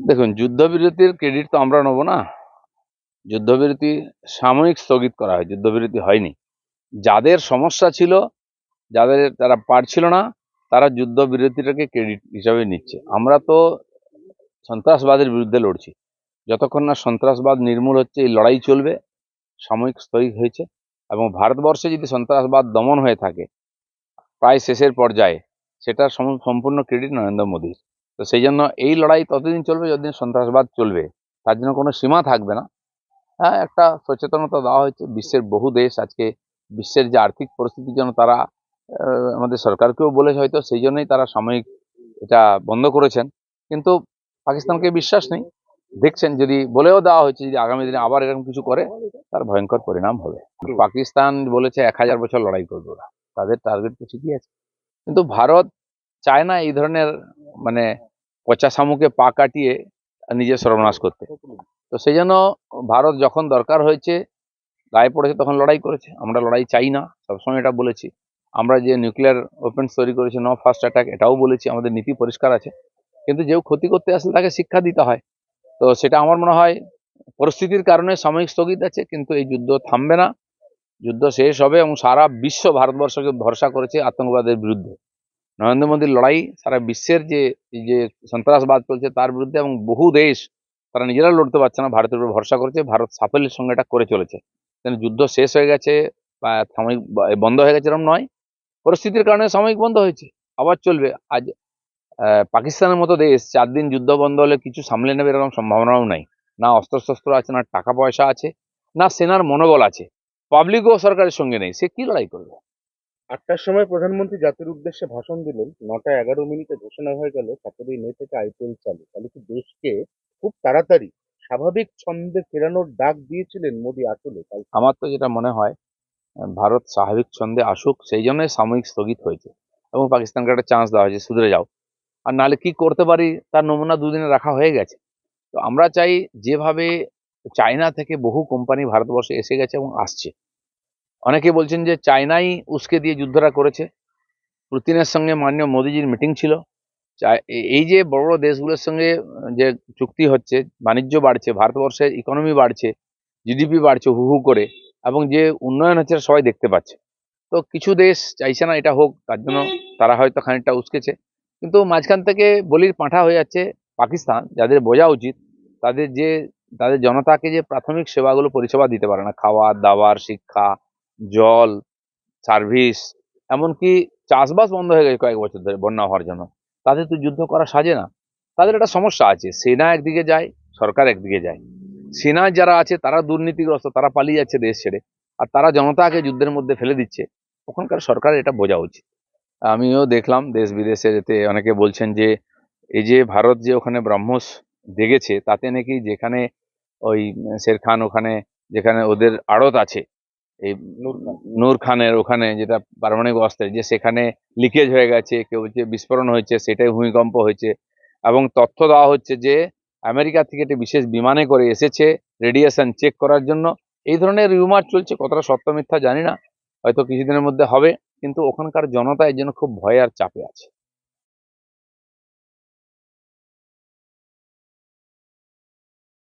দেখুন, যুদ্ধবিরতির ক্রেডিট তো আমরা নেব না। যুদ্ধবিরতি সাময়িক স্থগিত করা হয়, যুদ্ধবিরতি হয়নি। যাদের সমস্যা ছিল, যাদের তারা পারছিল না, তারা যুদ্ধবিরতিটাকে ক্রেডিট হিসাবে নিচ্ছে। আমরা তো সন্ত্রাসবাদের বিরুদ্ধে লড়ছি। যতক্ষণ না সন্ত্রাসবাদ নির্মূল হচ্ছে, এই লড়াই চলবে, সাময়িক স্থগিত হয়েছে এবং ভারতবর্ষে যদি সন্ত্রাসবাদ দমন হয়ে থাকে, প্রায় শেষের পর্যায়ে, সেটার সম- সম্পূর্ণ ক্রেডিট নরেন্দ্র মোদীর। তো সেই জন্য এই লড়াই ততদিন চলবে যতদিন সন্ত্রাসবাদ চলবে। তার জন্য কোনো সীমা থাকবে না। হ্যাঁ একটা সচেতনতা দেওয়া হয়েছে। বিশ্বের বহু দেশ আজকে বিশ্বের যে আর্থিক পরিস্থিতির জন্য তারা আমাদের সরকারকেও বলেছে হয়তো সেই জন্যই তারা সাময়িক এটা বন্ধ করেছেন। কিন্তু পাকিস্তানকে বিশ্বাস নেই। দেখছেন যদি বলেও দেওয়া হয়েছে যদি আগামী দিনে আবার এরকম কিছু করে, তার ভয়ঙ্কর পরিণাম হবে। পাকিস্তান বলেছে এক হাজার বছর লড়াই করবে ওরা। তাদের টার্গেট তো ঠিকই আছে। কিন্তু ভারত চায় না এই ধরনের মানে পচা শামুকে পা কাটিয়ে নিজের সর্বনাশ করতে। তো সেই জন্য ভারত যখন দরকার হয়েছে, গায়ে পড়েছে তখন লড়াই করেছে। আমরা লড়াই চাই না, সবসময় এটা বলেছি। আমরা যে নিউক্লিয়ার ওপেন্স তৈরি করেছি ন ফার্স্ট অ্যাটাক এটাও বলেছি, আমাদের নীতি পরিষ্কার আছে। কিন্তু যেও ক্ষতি করতে আসলে তাকে শিক্ষা দিতে হয়। তো সেটা আমার মনে হয় পরিস্থিতির কারণে সাময়িক স্থগিত আছে, কিন্তু এই যুদ্ধ থামবে না। যুদ্ধ শেষ হবে এবং সারা বিশ্ব ভারতবর্ষকে ভরসা করেছে আতঙ্কবাদের বিরুদ্ধে। নরেন্দ্র মোদীর লড়াই সারা বিশ্বের যে যে সন্ত্রাসবাদ চলছে তার বিরুদ্ধে এবং বহু দেশ তারা নিজেরা লড়তে পারছে না, ভারতের উপর ভরসা করেছে, ভারত সাফল্যের সঙ্গে এটা করে চলেছে। যুদ্ধ শেষ হয়ে গেছে বা সাময়িক বন্ধ হয়ে গেছে এরকম নয়, পরিস্থিতির কারণে সাময়িক বন্ধ হয়েছে, আবার চলবে। আজ পাকিস্তানের মতো দেশ চার দিন যুদ্ধ বন্ধ হলে কিছু সামলে নেবে এরকম সম্ভাবনাও নাই। না অস্ত্রশস্ত্র আছে, না টাকা পয়সা আছে, না সেনার মনোবল আছে। পাবলিকও সরকারের সঙ্গে নেই, সে কি লড়াই করবে? আটটার সময় প্রধানমন্ত্রী জাতির উদ্দেশ্যে ভাষণ দিলেন। নটা এগারো মিনিটে ঘোষণা হয়ে গেল সতেরোই মে থেকে আইপিএল চালু। তাহলে কি দেশকে খুব তাড়াতাড়ি স্বাভাবিক ছন্দে ফেরানোর ডাক দিয়েছিলেন মোদী আসলে? তাই আমার তো যেটা মনে হয়, ভারত স্বাভাবিক ছন্দে আসুক, সেই জন্যই সাময়িক স্থগিত হয়েছে এবং পাকিস্তানকে একটা চান্স দেওয়া হয়েছে, সুধরে যাও। আর নাহলে কি করতে পারি, তার নমুনা দুদিনে রাখা হয়ে গেছে। তো আমরা চাই যেভাবে চায়না থেকে বহু কোম্পানি ভারতবর্ষে এসে গেছে এবং আসছে। অনেকে বলছেন যে চায়নাই উস্কে দিয়ে যুদ্ধটা করেছে। পুতিনের সঙ্গে মাননীয় মোদিজির মিটিং ছিল। এই যে বড় বড় দেশগুলোর সঙ্গে যে চুক্তি হচ্ছে, বাণিজ্য বাড়ছে, ভারতবর্ষের ইকোনমি বাড়ছে জিডিপি বাড়ছে, হু হু করে, এবং যে উন্নয়ন হচ্ছে সবাই দেখতে পাচ্ছে। তো কিছু দেশ চাইছে না এটা হোক, তার জন্য তারা হয়তো খানিকটা উস্কেছে। কিন্তু মাঝখান থেকে বলির পাঁঠা হয়ে যাচ্ছে পাকিস্তান, যাদের বোঝা উচিত, তাদের যে, তাদের জনতাকে যে প্রাথমিক সেবাগুলো পরিষেবা দিতে পারে না, খাওয়া, দাওয়ার, শিক্ষা জল সার্ভিস এমনকি চাষবাস বন্ধ হয়ে গেছে কয়েক বছর ধরে বন্যা হওয়ার জন্য। তাদের তো যুদ্ধ করা সাজে না। তাদের একটা সমস্যা আছে, সেনা একদিকে যায়, সরকার একদিকে যায়। সেনা যারা আছে, তারা দুর্নীতিগ্রস্ত, তারা পালিয়ে যাচ্ছে দেশ ছেড়ে। আর তারা জনতাকে যুদ্ধের মধ্যে ফেলে দিচ্ছে। ওখানকার সরকারের এটা বোঝা উচিত। আমিও দেখলাম, দেশ বিদেশে যেতে অনেকে বলছেন যে, এই যে ভারত যে ওখানে ব্রহ্মস দেখেছে তাতে নাকি যেখানে ওই শের খান ওখানে, যেখানে ওদের আড়ত আছে এই নূর খানের ওখানে যেটা পারমাণবিক অস্ত্রের যে সেখানে লিকেজ হয়ে গেছে কেউ যে বিস্ফোরণ হয়েছে সেটাই ভূমিকম্প হয়েছে। এবং তথ্য দেওয়া হচ্ছে যে আমেরিকা থেকে একটি বিশেষ বিমানে করে এসেছে রেডিয়েশন চেক করার জন্য। এই ধরনের রিউমার চলছে কতটা সত্য মিথ্যা জানি না হয়তো কিছুদিনের মধ্যে হবে কিন্তু ওখানকার জনতা এর জন্য খুব ভয় আর চাপে আছে।